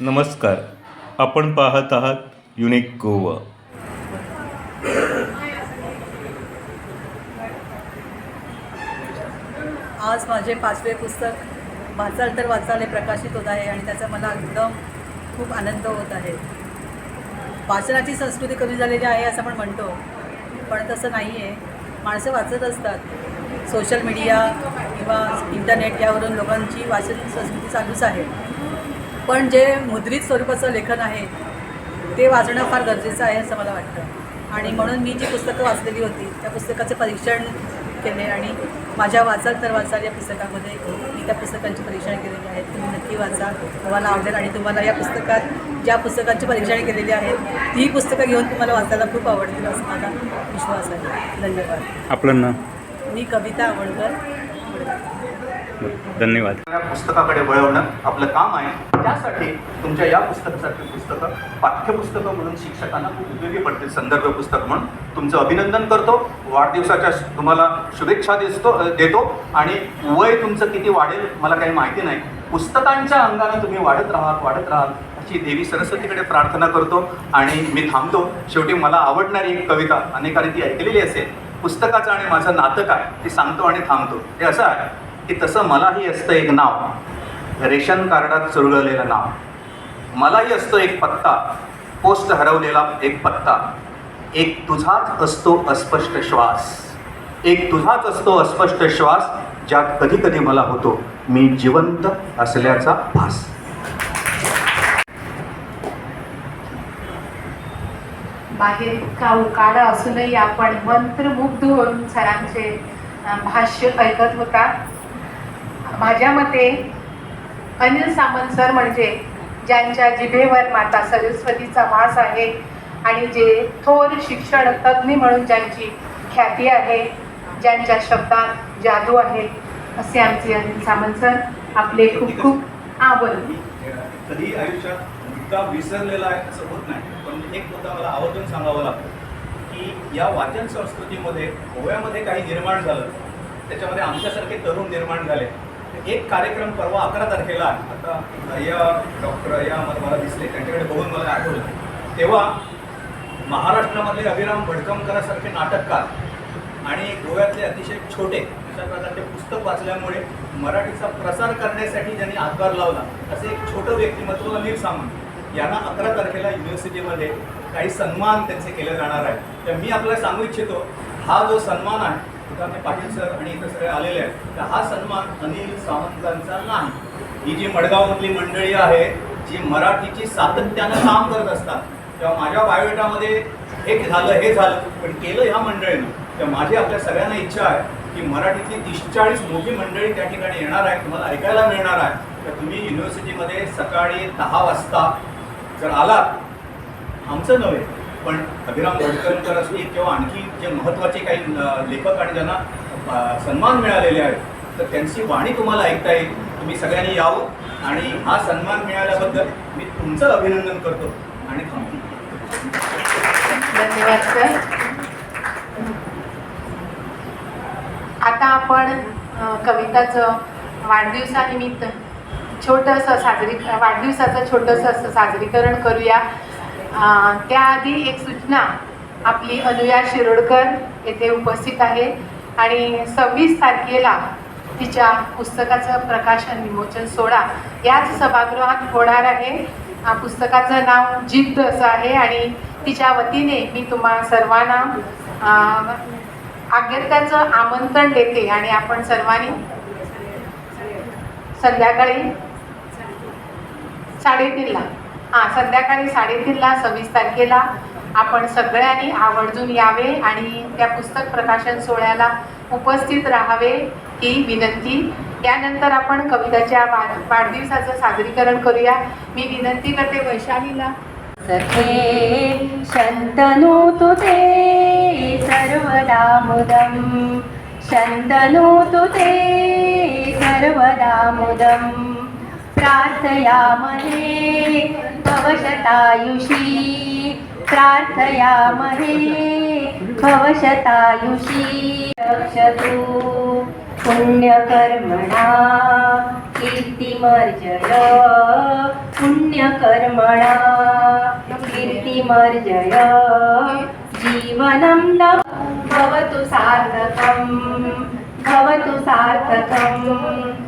नमस्कार. आपण पाहत आहात युनिक गोवा आज माझे पाचवे पुस्तक वाचाल तर वाचाल हे प्रकाशित होत आहे आणि त्याचा मला एकदम खूप आनंद होत आहे. वाचनाची संस्कृती कमी झालेली आहे असं आपण म्हणतो पण तसं नाही आहे माणसं वाचत असतात. सोशल मीडिया किंवा इंटरनेट यावरून लोकांची वाचन संस्कृती चालूच आहे. पण जे मुद्रित स्वरूपाचं लेखन आहे ते वाचणं फार गरजेचं आहे असं मला वाटतं. आणि म्हणून मी जी पुस्तकं वाचलेली होती त्या पुस्तकाचं परीक्षण केले आणि माझ्या वाचाल तर वाचाल या पुस्तकामध्ये मी त्या पुस्तकांची परीक्षण केलेली आहेत तुम्ही नक्की वाचा तुम्हाला आवडेल आणि तुम्हाला या पुस्तकात ज्या पुस्तकांची परीक्षण केलेली आहेत ती पुस्तकं घेऊन तुम्हाला वाचायला खूप आवडतील असा माझा विश्वास आहे. धन्यवाद. आपलं नाव? मी कविता आवडकर. धन्यवाद. या पुस्तकाकडे वळवणं आपलं काम आहे. त्यासाठी तुमच्या या पुस्तकासाठी पुस्तकं पाठ्यपुस्तकं म्हणून शिक्षकांना खूप उपयोगी पडतील. संदर्भ पुस्तक म्हणून. तुमचं अभिनंदन करतो. वाढदिवसाच्या तुम्हाला शुभेच्छा दिसतो देतो. आणि वय तुमचं किती वाढेल मला काही माहिती नाही. पुस्तकांच्या अंगाने तुम्ही वाढत राहात वाढत राहात अशी देवी सरस्वतीकडे प्रार्थना करतो. आणि मी थांबतो. शेवटी मला आवडणारी एक कविता अनेकांनी ती ऐकलेली असेल. पुस्तकाचं आणि माझं नातं काय ते सांगतो आणि थांबतो. ते असं आहे. की तसं मलाही असतं एक नाव. रेशन कार्डात चुरगळलेलं नाव. मलाही असतो एक पत्ता. पोस्ट हरवलेला एक पत्ता. एक तुझाच असतो अस्पष्ट श्वास. एक तुझाच असतो अस्पष्ट श्वास ज्यात कधी कधी मला होतो. मी जिवंत असल्याचा भास. बाहेर इतका उकाडा असूनही आपण मंत्रमुग्ध होऊन सरांचे भाष्य ऐकत होता. माझ्या मते अनिल सामंत सर म्हणजे ज्यांच्या जिभेवर माता सरस्वतीचा वास आहे आणि जे थोर शिक्षण तज्ज्ञ म्हणून ज्यांची ख्याती आहे ज्यांच्या शब्दात जादू आहे असे आमचे अनिल सामंत सर आपले खूप खूप आभार. कधी आयुष्यात मुद्दा विसरलेला आहे असं होत नाही पण एक मुद्दा मला आवर्जून सांगावा लागतो की या वाचन संस्कृतीमध्ये गोव्यामध्ये काही निर्माण झालं त्याच्यामध्ये आमच्यासारखे तरुण निर्माण झाले. एक कार्यक्रम परवा अकरा तारखेला आहे. आता या डॉक्टर या मला मला दिसले त्यांच्याकडे बघून मला आठवलं. तेव्हा महाराष्ट्रामधले अभिराम भडकमकरासारखे नाटककार आणि गोव्यातले अतिशय छोटे अशा प्रकारचे पुस्तक वाचल्यामुळे मराठीचा प्रसार करण्यासाठी ज्यांनी हातभार लावला असे एक छोटं व्यक्तिमत्व अनिल सामंत यांना अकरा तारखेला युनिव्हर्सिटीमध्ये काही सन्मान त्यांचे केले जाणार आहे तर मी आपल्याला सांगू इच्छितो हा जो सन्मान आहे तिथं पाटील सर आणि इतर सगळे आलेले आहेत. तर हा सन्मान अनिल सावंतांचा नाही. ही जी मडगावमधली मंडळी आहे जी मराठीची सातत्यानं काम करत असतात तेव्हा माझ्या बायोडेटामध्ये हे झालं हे झालं. पण केलं ह्या मंडळीनं. तर माझी आपल्या सगळ्यांना इच्छा आहे की मराठीतली तीस चाळीस मोठी मंडळी त्या ठिकाणी येणार आहे तुम्हाला ऐकायला मिळणार आहे. तर तुम्ही युनिव्हर्सिटीमध्ये सकाळी दहा वाजता जर आलात आमचं नव्हे पण अभिराम भडकरकर असतील किंवा आणखी जे महत्त्वाचे काही लेखक आणि ज्यांना सन्मान मिळालेले आहेत तर त्यांची वाणी तुम्हाला ऐकता येईल. तुम्ही सगळ्यांनी यावं आणि हा सन्मान मिळाल्याबद्दल मी तुमचं अभिनंदन करतो आणि थांबतो. धन्यवाद सर. आता आपण कविताचं वाढदिवसानिमित्त छोटंसं साजरी वाढदिवसाचं छोटंसं असं साजरीकरण करूया. त्याआधी एक सूचना आपली अनुया शिरोडकर येथे उपस्थित आहे आणि सव्वीस तारखेला तिच्या पुस्तकाचं प्रकाशन विमोचन सोहळा याच सभागृहात होणार आहे. पुस्तकाचं नाव जिद्द असं आहे आणि तिच्या वतीने मी तुम्हा सर्वांना आ, आग्यत्याचं आमंत्रण देते आणि आपण सर्वांनी संध्याकाळी साडेतीनला हां संध्याकाळी साडेतीनला सव्वीस तारखेला आपण सगळ्यांनी आवर्जून यावे आणि त्या पुस्तक प्रकाशन सोहळ्याला उपस्थित राहावे ही विनंती. त्यानंतर आपण कविताच्या वाढदिवसाचं सादरीकरण करूया. मी विनंती करते वैशालीला. सखे शन्तनोतु ते सर्वदा मुदं शन्तनोतु ते सर्वदा मुदम. प्रार्थयामहे भवशतायुषी। प्रार्थयामहे भवशतायुषी। रक्षतु पुण्यकर्मणा कीर्तिमर्जय। पुण्यकर्मणा कीर्तिमर्जय। जीवनं न भवतु सार्थकं भवतु सार्थकम्।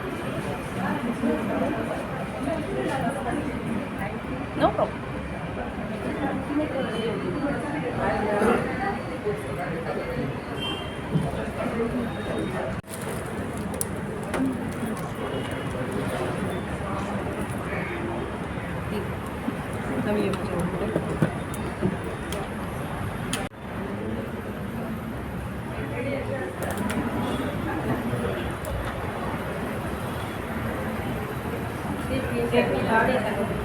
अजून एक पिशवी आहे बघ तिथे कोपऱ्यात ते. जेनेट. मोठी आहे ना? नाही, बघ. हीच आहे. नो प्रॉब्लेम कमी आहे माझ्याकडे.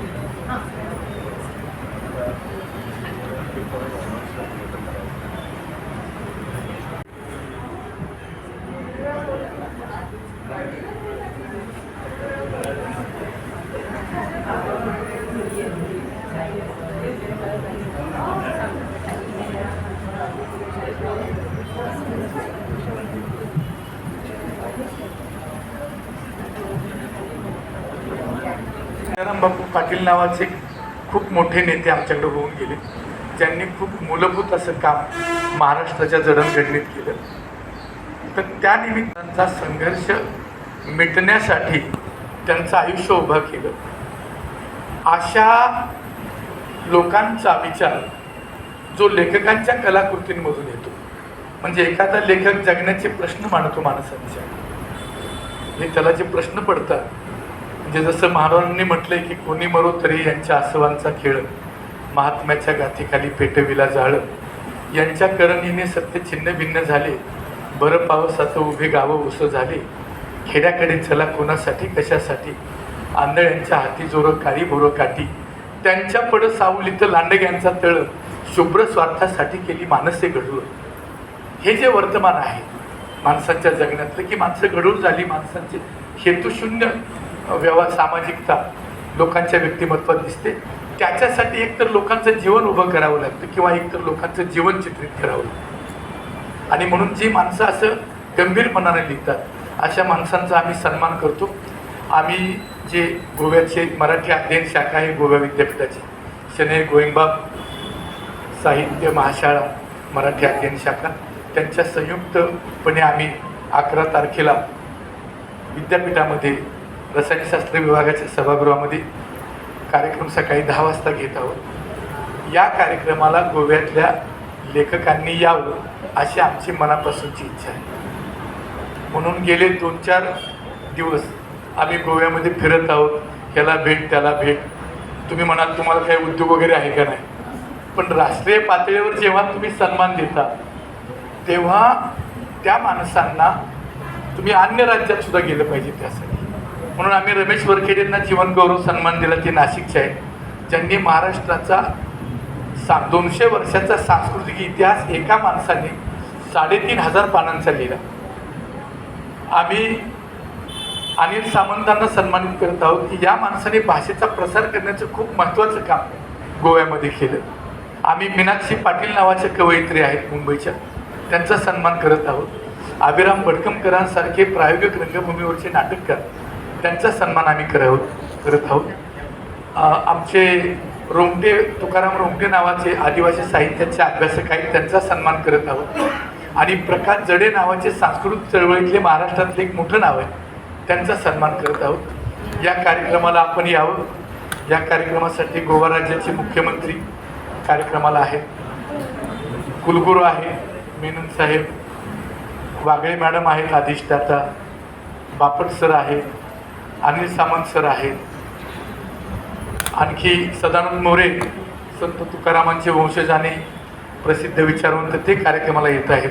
राम बापू पाटील नावाचे खूप मोठे नेते आमच्याकडे होऊन गेले. ज्यांनी खूप मूलभूत असं काम महाराष्ट्राच्या जडणघडणीत केलं. तर त्या निमित्तांचा संघर्ष मिटण्यासाठी त्यांचं आयुष्य उभं केलं. अशा लोकांचा विचार जो लेखकांच्या कलाकृतींमधून येतो. म्हणजे एखादा लेखक जगण्याचे प्रश्न मांडतो माणसांच्या. हे त्याला जे प्रश्न पडतात म्हणजे जसं महाराजांनी म्हटलंय की कोणी मरो तरी यांच्या आसवांचा खेळ महात्म्याच्या गाथीखाली पेटविला जाळ. यांच्या करणीने सत्य छिन्न भिन्न झाले. बरं पावसाचं उभे गावं उस झाले. खेड्याकडे चला कोणासाठी कशासाठी? आंधळ्यांच्या हाती जोर काळी भोरं काठी. त्यांच्या पड सावलीत लांडग्यांचा तळ. शुभ्र स्वार्थासाठी केली मानसे घडूळ हे जे वर्तमान आहे माणसांच्या जगण्यातलं की माणसं घडूळ झाली माणसांचे हेतूशून्य व्यवहार सामाजिकता लोकांच्या व्यक्तिमत्वात दिसते. त्याच्यासाठी एकतर लोकांचं जीवन उभं करावं लागतं किंवा एकतर लोकांचं जीवन चित्रित करावं लागतं. आणि म्हणून जी माणसं असं गंभीरपणाने लिहितात अशा माणसांचा आम्ही सन्मान करतो. आम्ही जे गोव्याचे मराठी अध्ययन शाखा आहे गोव्या विद्यापीठाची शने गोविंदबाब साहित्य महाशाळा मराठी अध्ययन शाखा त्यांच्या संयुक्तपणे आम्ही अकरा तारखेला विद्यापीठामध्ये रसायनशास्त्र विभागाच्या सभागृहामध्ये कार्यक्रम सकाळी दहा वाजता घेत आहोत. या कार्यक्रमाला गोव्यातल्या लेखकांनी यावं अशी आमची मनापासूनची इच्छा आहे. म्हणून गेले दोन चार दिवस आम्ही गोव्यामध्ये फिरत आहोत. ह्याला भेट त्याला भेट. तुम्ही म्हणाल तुम्हाला काही उद्योग वगैरे आहे का नाही? पण राष्ट्रीय पातळीवर जेव्हा तुम्ही सन्मान देता तेव्हा त्या माणसांना तुम्ही अन्य राज्यात सुद्धा गेलं पाहिजे त्यासाठी. म्हणून आम्ही रमेश वरखेडेंना जीवन गौरव सन्मान दिला ते नाशिकचे आहेत ज्यांनी महाराष्ट्राचा सा दोनशे वर्षाचा सांस्कृतिक इतिहास एका माणसाने साडेतीन हजार पानांचा लिहिला. आम्ही अनिल सामंतांना सन्मानित करत आहोत की या माणसाने भाषेचा प्रसार करण्याचं खूप महत्त्वाचं काम गोव्यामध्ये केलं. आम्ही मीनाक्षी पाटील नावाच्या कवयित्री आहेत मुंबईच्या. त्यांचा सन्मान करत आहोत. अभिराम भडकमकरांसारखे प्रायोगिक रंगभूमीवरचे नाटककार. त्यांचा सन्मान आम्ही करत करत आहोत. आमचे रोमटे तुकाराम रोमटे नावाचे आदिवासी साहित्याचे अभ्यासक आहेत त्यांचा सन्मान करत आहोत. आणि प्रकाश जडे नावाचे सांस्कृतिक चळवळीतले महाराष्ट्रातले एक मोठं नाव आहे त्यांचा सन्मान करत आहोत. या कार्यक्रमाला आपण यावं. या कार्यक्रमासाठी गोवा राज्याचे मुख्यमंत्री कार्यक्रमाला आहेत. कुलगुरू आहे मेनन साहेब. वागळे मॅडम आहेत अधिष्ठाता. बापट सर आहेत. अनिल सामंत सर आहेत. आणखी सदानंद मोरे संत तुकारामांचे वंशज आणि प्रसिद्ध विचारवंत ते कार्यक्रमाला येत आहेत.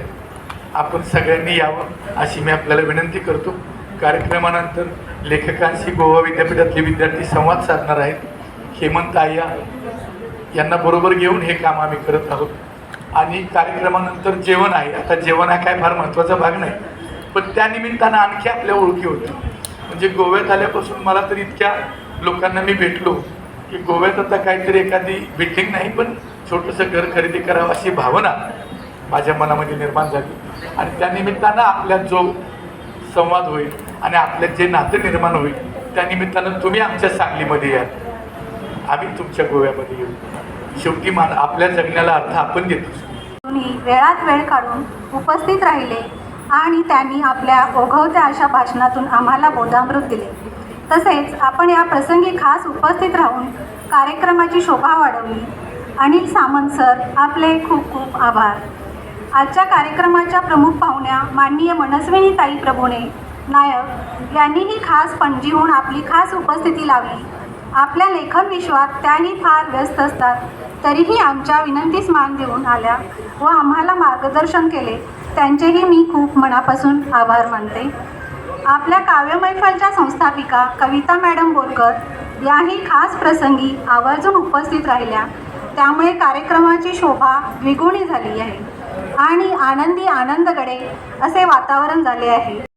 आपण सगळ्यांनी यावं अशी मी आपल्याला विनंती करतो. कार्यक्रमानंतर लेखकांशी गोवा विद्यापीठातले विद्यार्थी संवाद साधणार आहेत. हेमंत आय्या यांना बरोबर घेऊन हे काम आम्ही करत आहोत. आणि कार्यक्रमानंतर जेवण आहे. आता जेवण हा काय फार महत्त्वाचा भाग नाही. पण त्या निमित्तानं आणखी आपल्या ओळखी होत्या म्हणजे गोव्यात आल्यापासून मला तर इतक्या लोकांना मी भेटलो की गोव्यात आता काहीतरी एखादी बिल्डिंग नाही पण छोटंसं घर खरेदी करावं अशी भावना माझ्या मनामध्ये निर्माण झाली. आणि त्यानिमित्तानं आपल्यात जो संवाद होईल आणि आपल्यात जे नातं निर्माण होईल त्या निमित्तानं तुम्ही आमच्या सांगलीमध्ये या. आम्ही तुमच्या गोव्यामध्ये येऊ. शेवटी मान आपल्या जगण्याला अर्थ आपण देतो तुम्ही वेळात वेळ काढून उपस्थित राहिले. आणि त्यांनी आपल्या ओघवत्या अशा भाषणातून आम्हाला बोधामृत दिले. तसेच आपण या प्रसंगी खास उपस्थित राहून कार्यक्रमाची शोभा वाढवली. अनिल सामंत सर आपले खूप खूप आभार. आजच्या कार्यक्रमाच्या प्रमुख पाहुण्या माननीय मनस्विनीताई प्रभुणे नायक यांनीही खास पणजीहून आपली खास उपस्थिती लावली. आपल्या लेखन विश्वात त्याही फार व्यस्त असतात तरीही आमच्या विनंतीस मान देऊन आल्या व आम्हाला मार्गदर्शन केले. त्यांचेही मी खूप मनापासून आभार मानते. आपल्या काव्य मैफलच्या संस्थापिका कविता मॅडम बोरकर याही खास प्रसंगी आवर्जून उपस्थित राहिल्या. त्यामुळे कार्यक्रमाची शोभा द्विगुणी झाली आहे. आणि आनंदी आनंदगडे असे वातावरण झाले आहे.